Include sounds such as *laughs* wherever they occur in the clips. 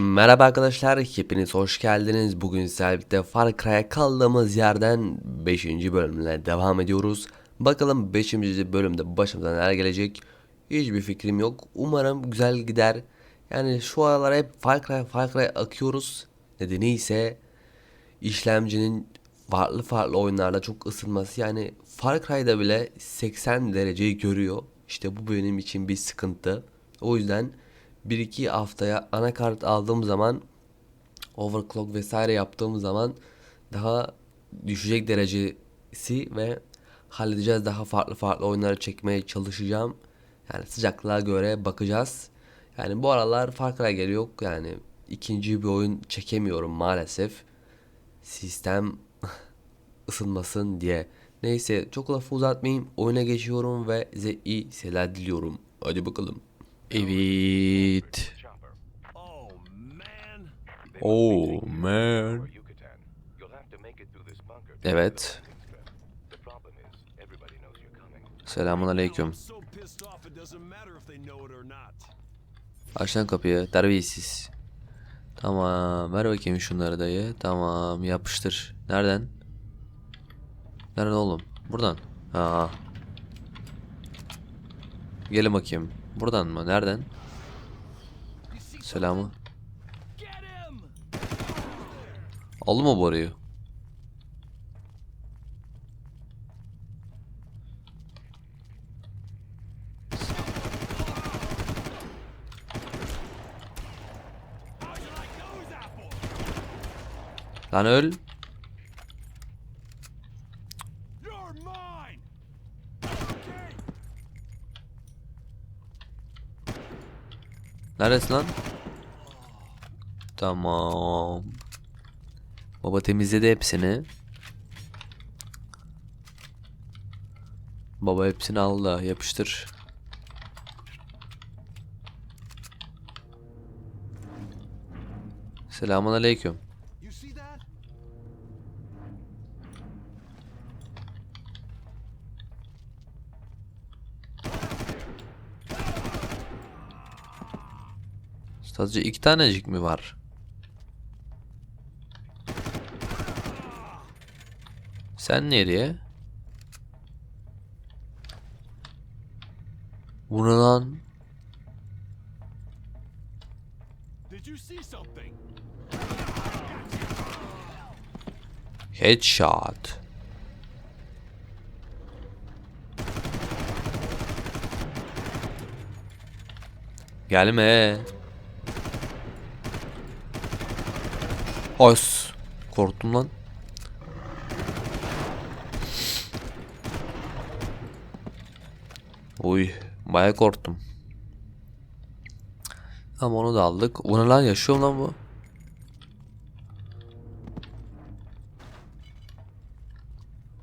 Merhaba arkadaşlar, hepiniz hoş geldiniz. Bugün sizlerle Far Cry'a kaldığımız yerden 5. bölümle devam ediyoruz. Bakalım 5. bölümde başımıza neler gelecek? Hiçbir fikrim yok. Umarım güzel gider. Yani şu aralar hep Far Cry, Far Cry akıyoruz. Nedeni ise işlemcinin farklı farklı oyunlarda çok ısınması. Yani Far Cry'da bile 80 dereceyi görüyor. İşte bu benim için bir sıkıntı. O yüzden 1-2 haftaya anakart aldığım zaman overclock vesaire yaptığım zaman daha düşecek derecesi ve halledeceğiz. Daha farklı farklı oyunları çekmeye çalışacağım. Yani sıcaklığa göre bakacağız. Yani bu aralar Far geliyor. Yani ikinci bir oyun çekemiyorum maalesef. Sistem *laughs* ısınmasın diye. Neyse çok lafı uzatmayayım. Oyuna geçiyorum ve size iyi seyirler diliyorum. Hadi bakalım. Evet. Oh man! Evet. Selamun aleyküm. I'm so pissed off it doesn't matter if they know it or not. Aç lan kapıyı. Terbiyesiz. Tamam. Ver bakayım şunları dayı. Tamam. Yapıştır. Nereden? Nereden oğlum? Buradan. Ha. Gelin bakayım. Buradan mı? Nereden? Selamı. Aldı mı boruyu? Lan öl. Neresi lan? Tamam. Baba temizledi hepsini. Baba hepsini aldı. Yapıştır. Selamun aleyküm. You see that? Sadece iki tanecik mi var? Sen nereye? Bu ne lan? Headshot. Gelme. Os. Korktum lan. Uy, baya korktum. Ama onu da aldık. Bu ne lan yaşıyor lan bu?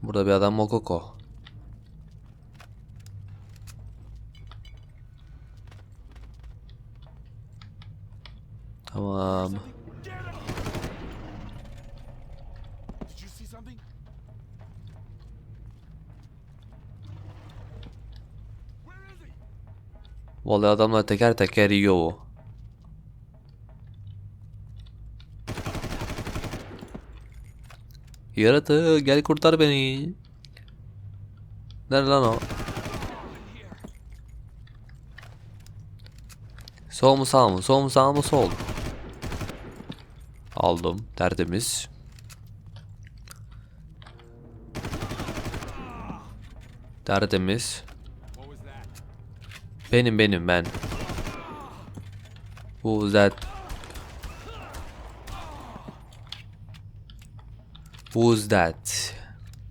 Burada bir adam Mokoko. Tamam. Vallahi adamlar teker teker yiyor o. Yaratığı gel kurtar beni. Nerede lan o? Sol mu sağ mı? Sol mu sağ mı? Sol. Aldım. Tertemiz. Tertemiz. Benim benim ben. Who's that? Who's that?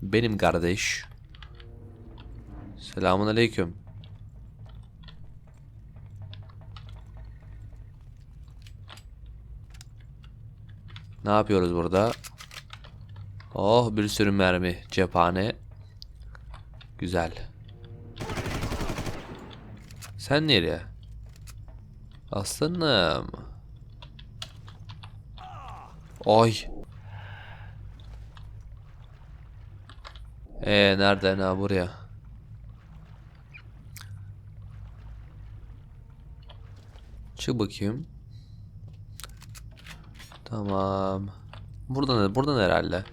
Benim kardeş. Selamun aleyküm. Ne yapıyoruz burada? Oh bir sürü mermi cephane. Güzel. Sen nereye? Aslanım. Oy. Ee nereden ha buraya? Çık bakayım. Tamam. Buradan buradan herhalde.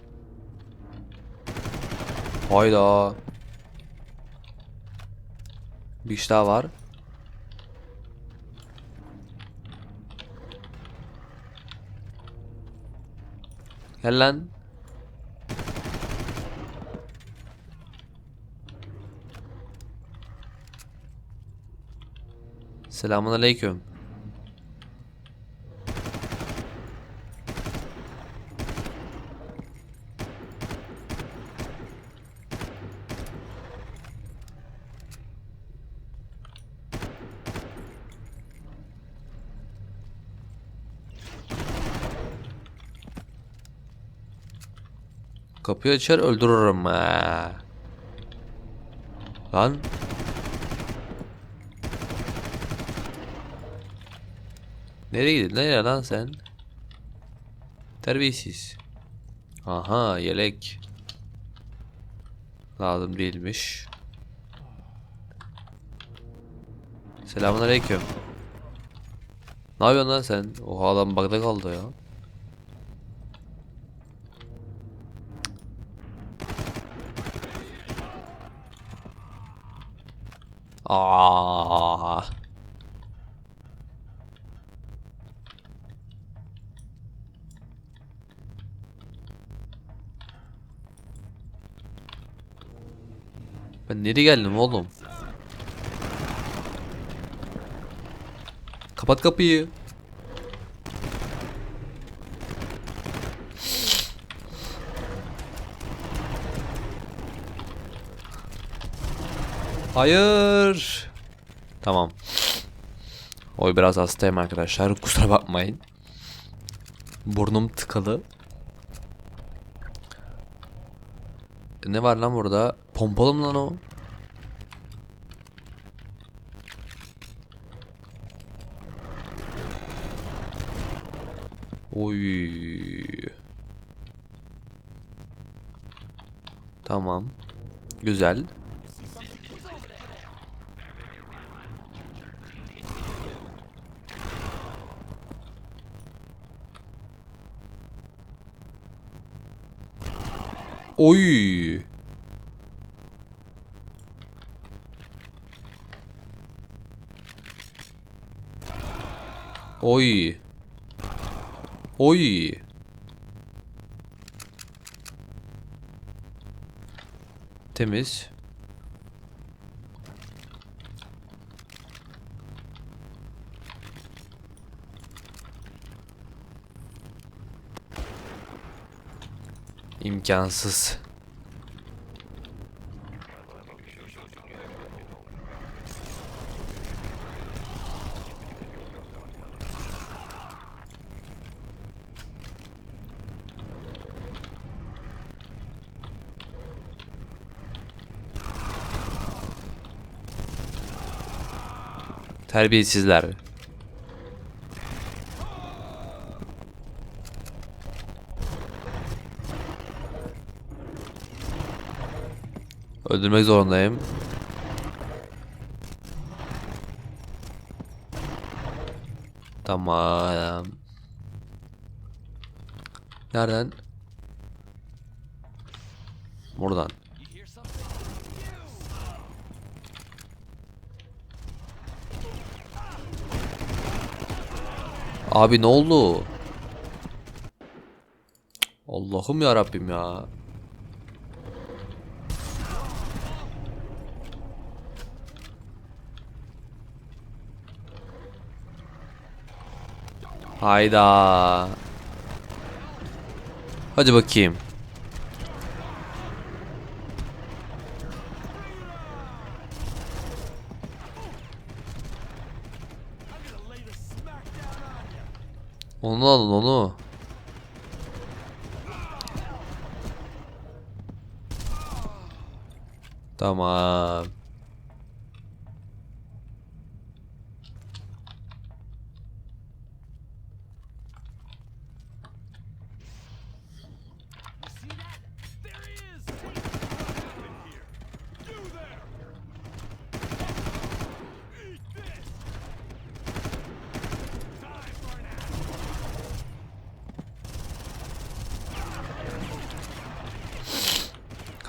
Hayda. Bir iş daha var. Gel lan. Selamun aleyküm. Kapıyı açar öldürürüm. Lan. Nereye gidin? Nereye lan sen? Terbiyesiz. Aha yelek. Lazım değilmiş. Selamun aleyküm. Ne yapıyorsun lan sen? Oha adam bug'da kaldı ya. Aa. Ben nereye geldim oğlum? Kapat kapıyı. Hayır. Tamam. Oy biraz hastayım arkadaşlar. Kusura bakmayın. Burnum tıkalı. Ne var lan burada? Pompalı mı lan o? Oy. Tamam. Güzel. Oy. Oy. Oy. Temiz. İmkansız. Terbiyesizler. Öldürmek zorundayım. Tamam. Nereden? Buradan. Abi ne oldu? Allah'ım ya Rabbim ya. Hayda. Hadi bakayım. Onu alın onu. Tamam.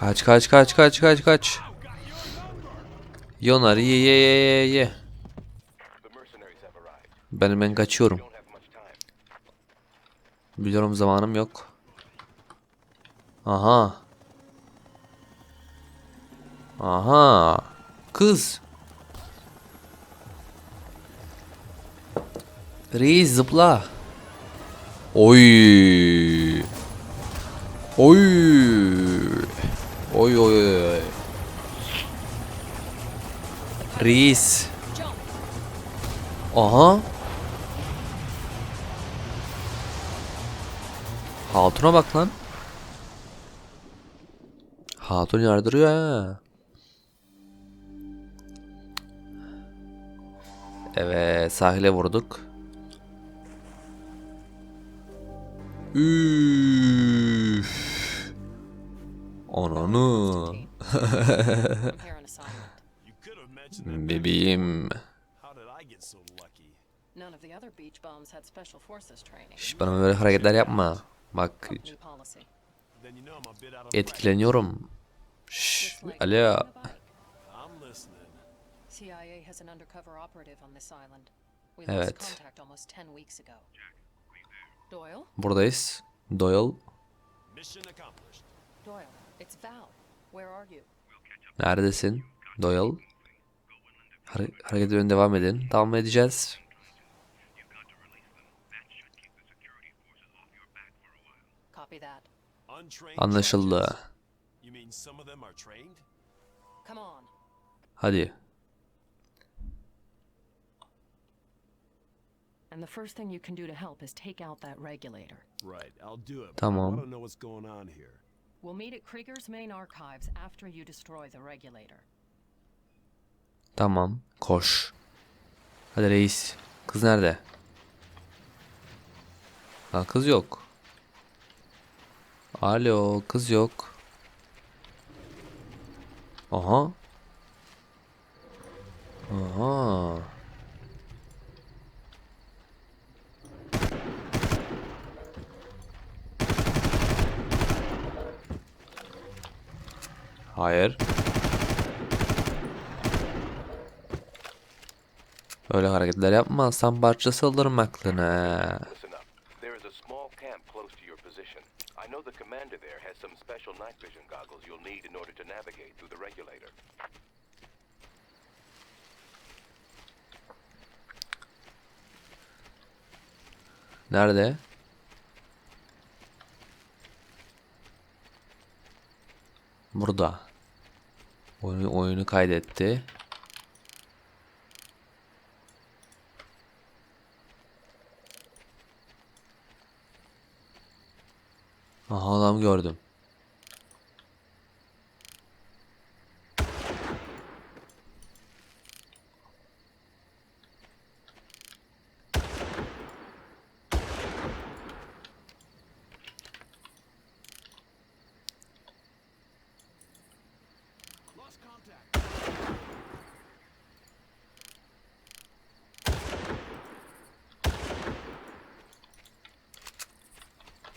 Kaç kaç kaç kaç kaç kaç. Yonar ye ye ye ye ye. Ben ben kaçıyorum. Biliyorum zamanım yok. Aha. Aha. Kız. Reis zıpla. Oy. Oy. Oy oy oy. Reis. Aha. Hatun'a bak lan. Hatun yardırıyor ha. Evet sahile vurduk. Üf. That. *laughs* Bebeğim. Şş, bana böyle hareketler yapma. Bak etkileniyorum. Şş, alo. riding a bike. practice. I'm listening. CIA has an undercover operative on this island. We Evet. lost contact almost 10 weeks ago. Doyle? Buradayız. Doyle. Mission accomplished. Doyle, it's Val. Where are you? Neredesin? Doyle. Hare hareket yönüne devam edin. Devam edeceğiz. Anlaşıldı. Hadi. And the first thing you can do to help is take out that regulator. Right, I'll do it. Tamam. I to know what's going on here. We'll meet at Krieger's main archives after you destroy the regulator. Tamam. Koş. Hadi reis. Kız nerede? Ha kız yok. Alo kız yok. Aha. Aha. Hayır. Öyle hareketler yapmazsan parçası alırım aklını. Listen up. There is a small camp close to your position. I know the commander there has some special night vision goggles you'll need in order to navigate through the regulator. Nerede? Burada. Oyunu, oyunu kaydetti. Aha adam gördüm.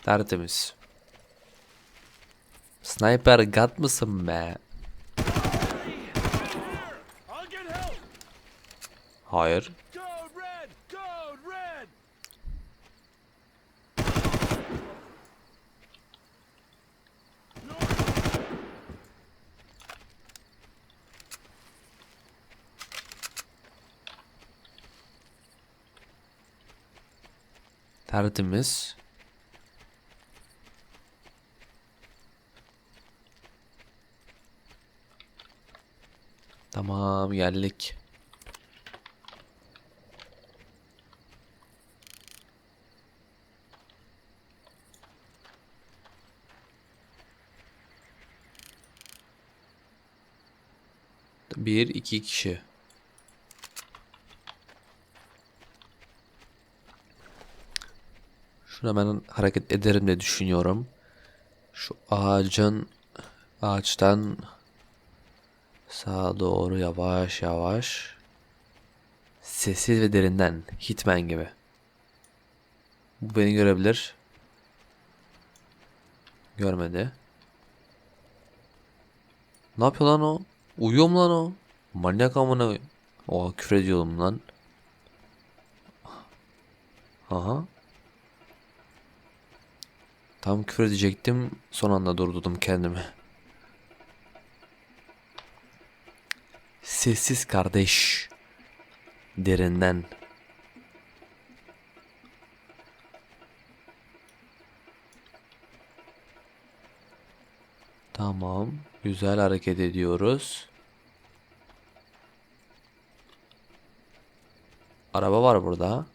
Tertemiz. Sniper gat mısın be? Hayır. Tertemiz. Tamam geldik. Bir iki kişi. Şuna ben hareket ederim de düşünüyorum. Şu ağacın ağaçtan sağa doğru yavaş yavaş sessiz ve derinden Hitman gibi. Bu beni görebilir. Görmedi. Ne yapıyor lan o? Uyuyor mu lan o? Manyak amına. Oha küfür ediyorum lan. Aha. Tam küfür edecektim. Son anda durdurdum kendimi. Sessiz kardeş. Derinden. Tamam. Güzel hareket ediyoruz. Araba var burada.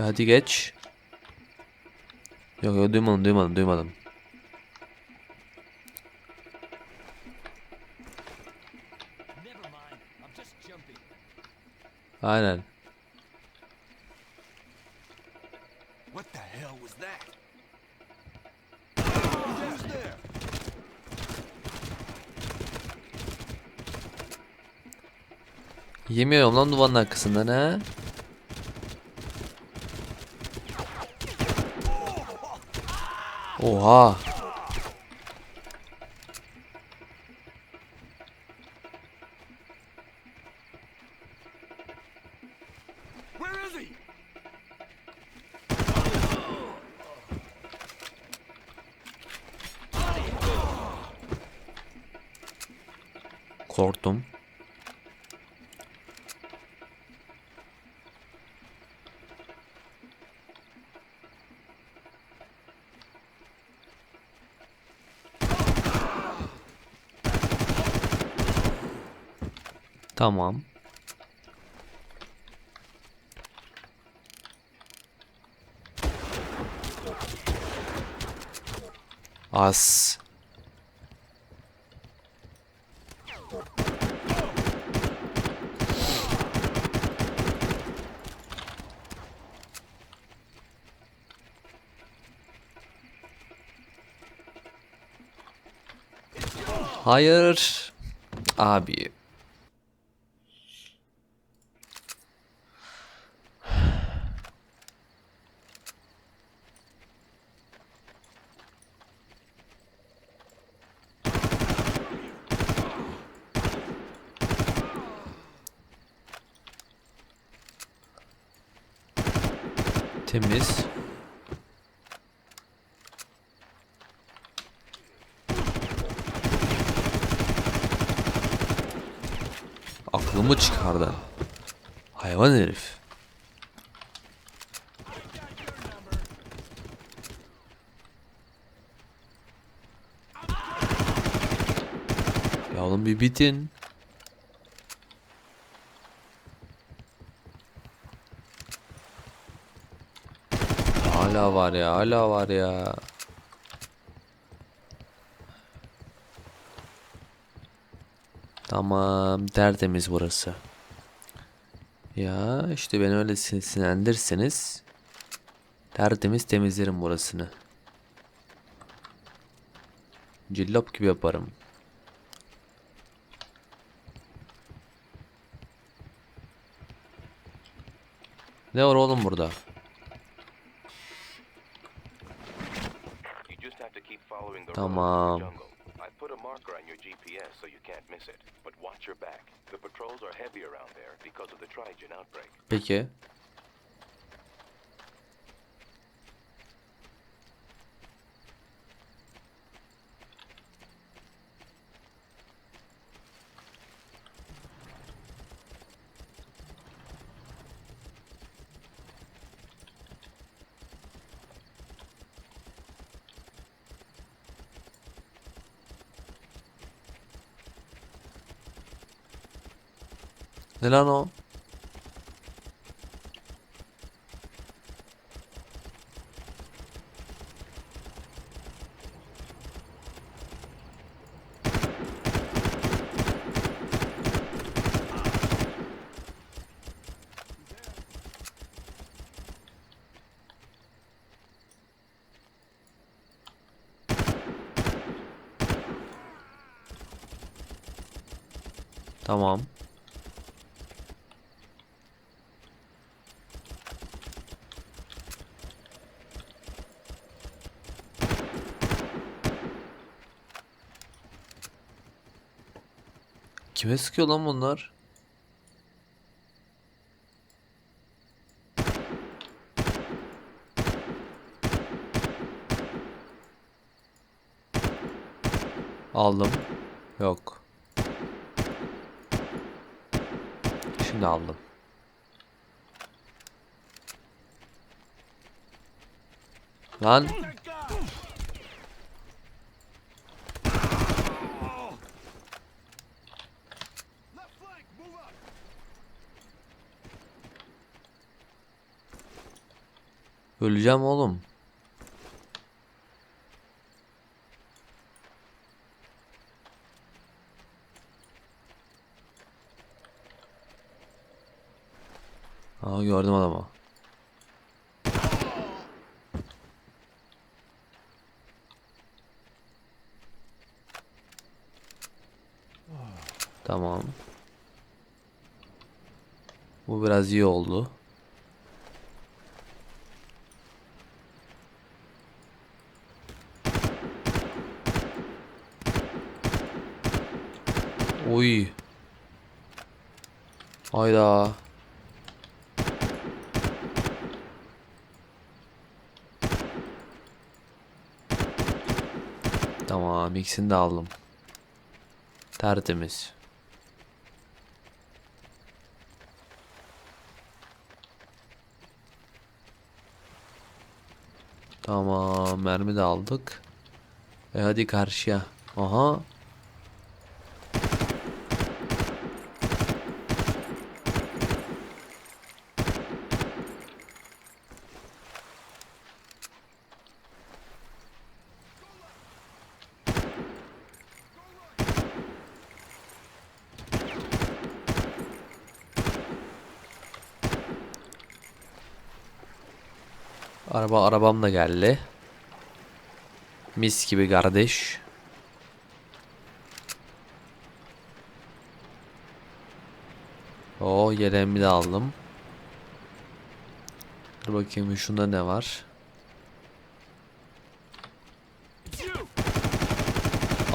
Hadi geç. Yok yok duymadım duymadım duymadım. Aynen. What the hell was that? Who's there? Yemiyorum lan duvarın arkasından ha. Oha. Korktum. Tamam. As. Hayır. Abi. Temiz. Aklımı çıkardın. Hayvan herif. Ya oğlum bir bitin. Hala var ya, hala var ya. Tamam, tertemiz burası. Ya işte beni öyle sin- sinirlendirseniz tertemiz temizlerim burasını. Cillop gibi yaparım. Ne var oğlum burada? Tamam. Peki. Ne lan o? Tamam. Kime sıkıyor lan bunlar? Aldım. Yok. Şimdi aldım. Lan öleceğim oğlum. Aa gördüm adamı. Tamam. Bu biraz iyi oldu. Oy. Hayda. Tamam ikisini de aldım. Tertemiz. Tamam mermi de aldık. E hadi karşıya. Aha. Araba arabam da geldi. Mis gibi kardeş. Oo yeleğimi de aldım. Dur bakayım şunda ne var?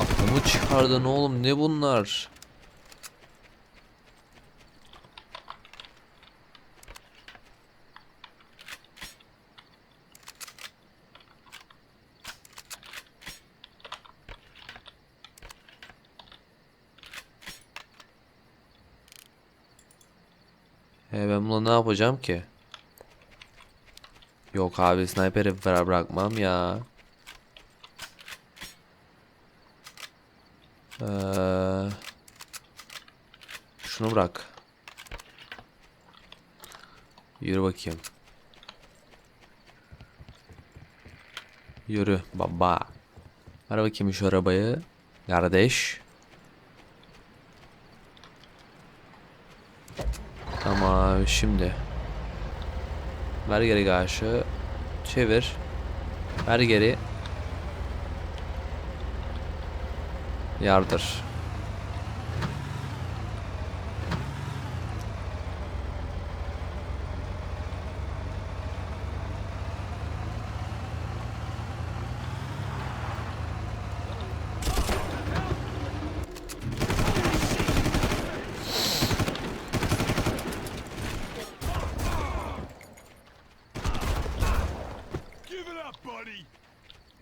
Aklımı çıkardın oğlum ne bunlar? E ben bunu ne yapacağım ki? Yok abi sniperi bıra- bırakmam ya. Ee, şunu bırak. Yürü bakayım. Yürü baba. Ver bakayım şu arabayı. Kardeş. Tamam şimdi. Ver geri karşı. Çevir. Ver geri. Yardır.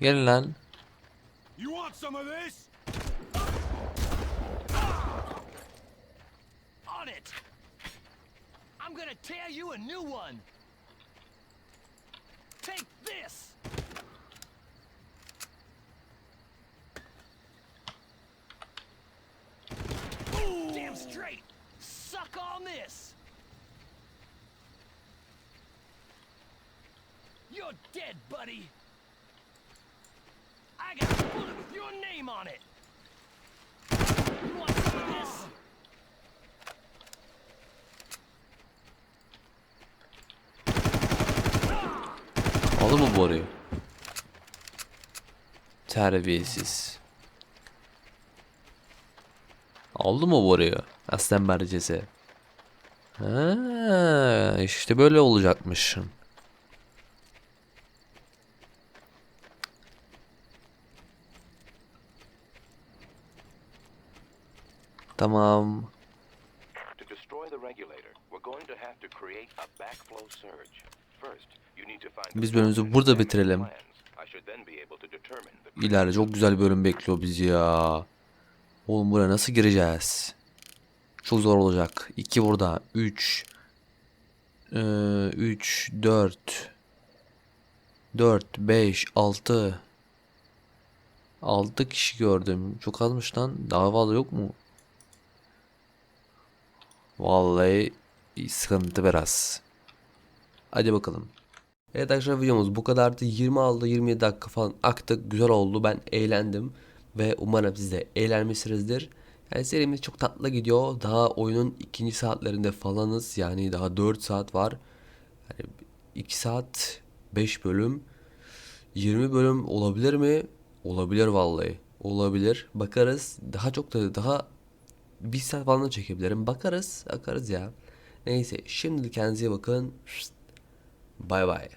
Gelin lan. You want some of this? Ah! On it! I'm gonna tear you a new one! Take this! Damn straight! Suck on this! You're dead, buddy! Your name on it! You this? Aldı mı boruyu? Terbiyesiz. Aldı mı boruyu? Aslan barcası. Ha, işte böyle olacakmış. Tamam. To destroy the regulator, we're going to have to create a backflow surge. First, you need to find Biz bölümümüzü burada bitirelim. İleride çok güzel bölüm bekliyor bizi ya. Oğlum buraya nasıl gireceğiz? Çok zor olacak. 2 burada. 3 3 4 4 5 6 6 kişi gördüm. Çok azmış lan. Daha fazla yok mu? Vallahi sıkıntı biraz. Hadi bakalım. Evet arkadaşlar videomuz bu kadardı. 26-27 dakika falan aktık. Güzel oldu. Ben eğlendim. Ve umarım siz de eğlenmişsinizdir. Yani serimiz çok tatlı gidiyor. Daha oyunun ikinci saatlerinde falanız. Yani daha 4 saat var. Yani 2 saat 5 bölüm. 20 bölüm olabilir mi? Olabilir vallahi. Olabilir. Bakarız. Daha çok da daha bir saat falan da çekebilirim. Bakarız. Bakarız ya. Neyse. Şimdilik kendinize bakın. Bay bay.